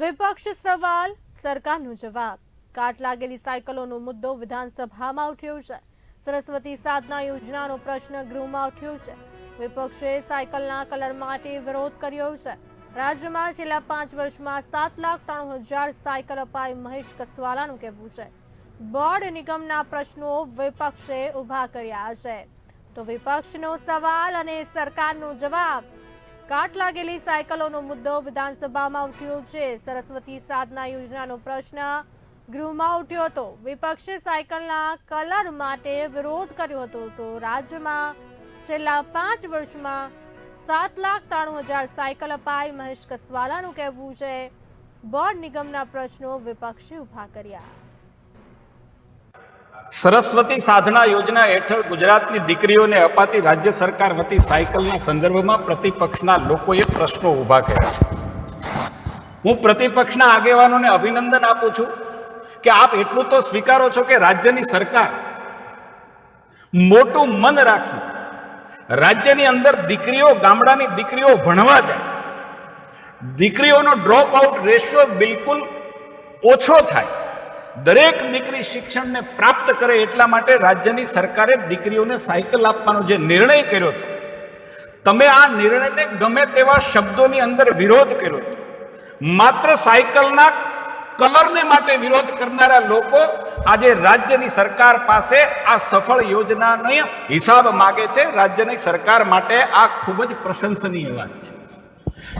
વિપક્ષ સવાલ, સરકારનો જવાબ. કાટ લાગેલી સાયકલોનો મુદ્દો વિધાનસભામાં ઉઠ્યો છે. સરસ્વતી સાધના યોજનાનો પ્રશ્ન ગૃહમાં ઉઠ્યો છે. વિપક્ષે સાયકલના કલર માટે વિરોધ કર્યો છે. રાજ્યમાં છેલ્લા પાંચ વર્ષમાં સાત લાખ ત્રાણું હજાર સાયકલ અપાઈ મહેશ કસવાલાનું કહેવું છે. બોર્ડ નિગમના પ્રશ્નો વિપક્ષે ઊભા કર્યા છે. તો વિપક્ષનો સવાલ અને સરકારનો જવાબ કાટ લાગેલી સાયકલોનો મુદ્દો વિધાનસભામાં ઉઠ્યો છે. સરસ્વતી સાધના યોજનાનો પ્રશ્ન ગૃહમાં ઉઠ્યો હતો. વિપક્ષે સાયકલના કલર માટે વિરોધ કર્યો હતો તો રાજ્યમાં છેલ્લા પાંચ વર્ષમાં સાત લાખ ત્રાણું હજાર સાયકલ અપાઈ. મહેશ કસવાલાનું કહેવું છે, બોર્ડ નિગમના પ્રશ્નો વિપક્ષે ઊભા કર્યા. સરસ્વતી સાધના યોજના હેઠળ ગુજરાતની દીકરીઓને અપાતી રાજ્ય સરકાર વતી સાયકલના સંદર્ભમાં પ્રતિપક્ષના લોકોએ પ્રશ્નો ઊભા કર્યા. હું પ્રતિપક્ષના આગેવાનોને અભિનંદન આપું છું કે આપ એટલું તો સ્વીકારો છો કે રાજ્યની સરકાર મોટું મન રાખી રાજ્યની અંદર દીકરીઓ, ગામડાની દીકરીઓ ભણવા જાય. દીકરીઓનો ડ્રોપ આઉટ રેશિયો બિલકુલ ઓછો થાય. દરેક દીકરી શિક્ષણને પ્રાપ્ત કરે એટલા માટે રાજ્યની સરકારે દીકરીઓને સાયકલ આપવાનો જે નિર્ણય કર્યો હતો, તમે આ નિર્ણયને ગમે તેવા શબ્દોની અંદર વિરોધ કર્યો હતો. માત્ર સાયકલના કલરને માટે વિરોધ કરનારા લોકો આજે રાજ્યની સરકાર પાસે આ સફળ યોજનાનો હિસાબ માગે છે. રાજ્યની સરકાર માટે આ ખૂબ જ પ્રશંસનીય વાત છે.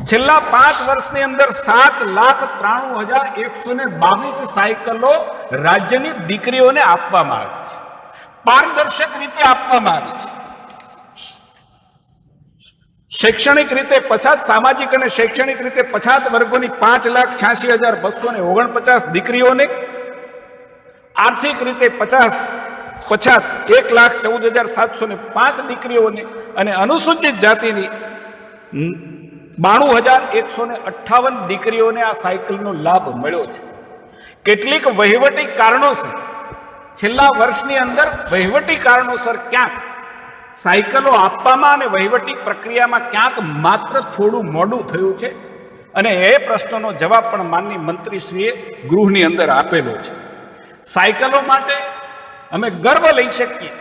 છેલ્લા પાંચ વર્ષની અંદર સાત લાખ ત્રાણું હજાર એકસો ને બાવીસ સાયકલો રાજ્યની દીકરીઓને આપવામાં આવી છે. પારદર્શક રીતે આપવામાં આવી છે. શૈક્ષણિક રીતે પછાત સામાજિક અને શૈક્ષણિક રીતે પછાત વર્ગોની પાંચ લાખ છ્યાસી હજાર બસો ને ઓગણપચાસ દીકરીઓને આર્થિક રીતે પચાસ, પછાત એક લાખ ચૌદ હજાર સાતસો ને પાંચ દીકરીઓને અને અનુસૂચિત જાતિની બાણું હજાર એકસો ને અઠ્ઠાવન દીકરીઓને આ સાયકલનો લાભ મળ્યો છે. કેટલીક વહીવટી કારણોસર, છેલ્લા વર્ષની અંદર વહીવટી કારણોસર ક્યાંક સાયકલો આપવામાં અને વહીવટી પ્રક્રિયામાં ક્યાંક માત્ર થોડું મોડું થયું છે અને એ પ્રશ્નનો જવાબ પણ માનની મંત્રીશ્રીએ ગૃહની અંદર આપેલો છે. સાયકલો માટે અમે ગર્વ લઈ શકીએ.